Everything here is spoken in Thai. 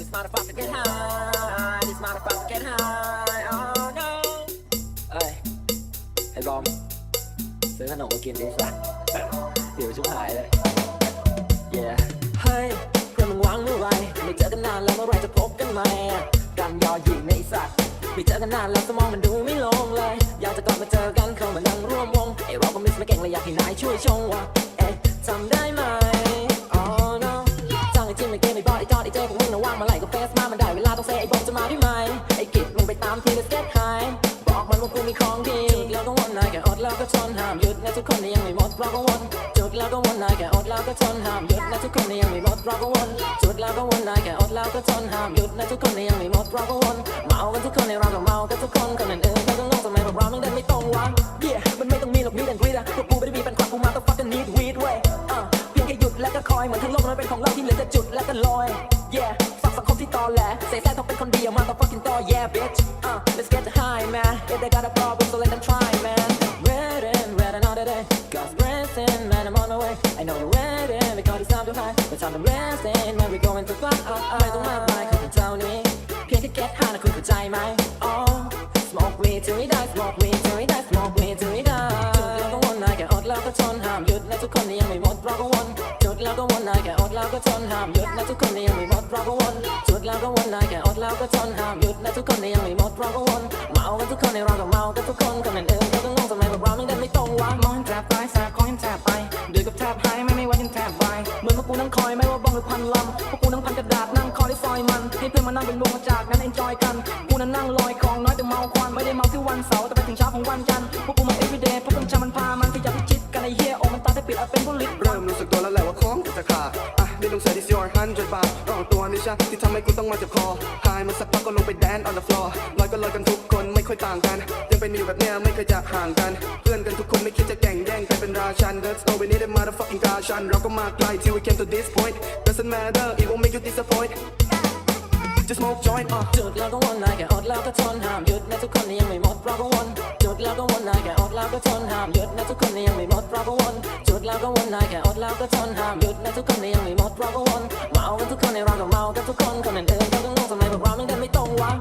this motherfucker get high. This motherfucker get high. Oh no. เอ้ยไอ้บอมซื้อขนมกินดิสักเดี๋ยวชุบหายเลย yeah เฮ้ยเพื่อนมึงวางเมื่อไหรไม่เจอกันนานแล้วเมื่อไรจะพบกันใหม่กันยอหญิงในสักไม่เจอกันนานแล้วสมองมันดูไม่ลงเลย อยากจะกลับมาเจอกันเข้ามานั่งร่วมวงไอ้เราก็มิสไม่เก่งเลยอยากให้นายช่วยชงว่าาต้องเซไอ้บอมจะมาได้ไหมไอ้กิจมึงไปตามทีละสเก็ตหายบอกมันว่ากูมีของดีจุดแล้วก็วนนายแค่อดแล้วก็ชนห้ามหยุดนะทุกคนนี่ยังไม่หมดเราก็วนจุดแล้วก็วนนายแค่อดแล้วก็ชนห้ามหยุดนะทุกคนนี่ยังไม่หมดเราก็วนจุดแล้วก็วนนายแค่อดแล้วก็ชนห้ามหยุดนะทุกคนนี่ยังไม่หมดเราก็วนเมากันทุกคนในเราก็ อยเหมือนทั้งโลกนั้นเป็นของเราที่เหลือแต่จุดแล้วก็ลอย yeah ฝากสังคมที่ตอแหลเสแสร้งต้องเป็นคนดีออกมาต้อง fucking ต่อ yeah bitch อะ let's get high man if they got a problem so let them try man waiting wait another day God's blessing man I'm on my way I know you're waiting because it's time to high but time to blessing man we going to fly ไม่ต้องมากมายขอเท่านี้เพียงแค่ get high นะคุณเข้าใจไหม oh smoke weed till we die smoke weed till we die smoke weed till we die จุดแล้วก็วนนายแค่อดแล้วก็ทนห้ามหยุดนะทุกคนนี่ยังไม่หมดเราก็วน แล้วก็วนนายแค่อดแล้วก็ทนห้ามหยุดนะทุกคนนี่ยังไม่หมดเราก็วนจุดแล้วก็วนนายแค่อดแล้วก็ทนห้ามหยุดนะทุกคนนี่ยังไม่หมดเราก็วนเมากันทุกคนในเราก็เมากันทุกคนคนอื่นๆเขาก็งงทำไมพวกเราไม่เดินไม่ตรงวะมองแทบตายสาคอยแทบไปเดือดกับแทบหายไม่ไม่ว่ายังแทบไปเหมือนพวกกูนั่งคอยไม่ว่าบ้องหรือพันลำพวกกูนั่งพันกระดาษนั่งคอยได้ซอยมันให้เพื่อนมานั่งเป็นวงมาจากนั้น enjoy กันกูนั่งนั่งลอยของน้อยแต่เมาควันไม่ได้เมาที่วันเสาร์แต่ไปถึงเช้าของวันจันทร์พวกกูมา everyday พวกต้องจำมันพามันขยับพิชิตกันไอ้เหี้ยโอ้มันตาได้ปิดเอาเป็นผู้ลิเริ่มรู้สึกตัว hundred บาทรองตัวนี่ใช่ที่ทำให้กูต้องมาเจ็บคอหายมาสักพักก็ลงไปแดน on the floor ลอยก็ลอยกันทุกคนไม่ค่อยต่างกัน ยังเป็นอยู่แบบเนี้ยไม่เคยจะห่างกัน เพื่อนกันทุกคนไม่คิดจะแข่งแย่งใครเป็นราชัน Let's go we need a motherfucking ราชันเราก็มาไกล till we came to this point doesn't matter it won't make you disappoint just smoke joint อะจุดแล้วก็วนนายแค่อดแล้วก็ทนห้ามหยุดนะทุกคนยังไม่หมดเราก็วนจุดแล้วก็วนนายแค่อดแล้วก็ทนห้ามหยุดนะทุกคน กแล้วก็วนนายแค่อดแล้วก็ทนห้ามหยุดและทุกคนในยังไม่หมดเราก็วนเมากันทุกคนในร้านของเมากันทุกคนคนอื่นๆก็งงทำไมพวกเราไม่เดินไม่ตรงวะ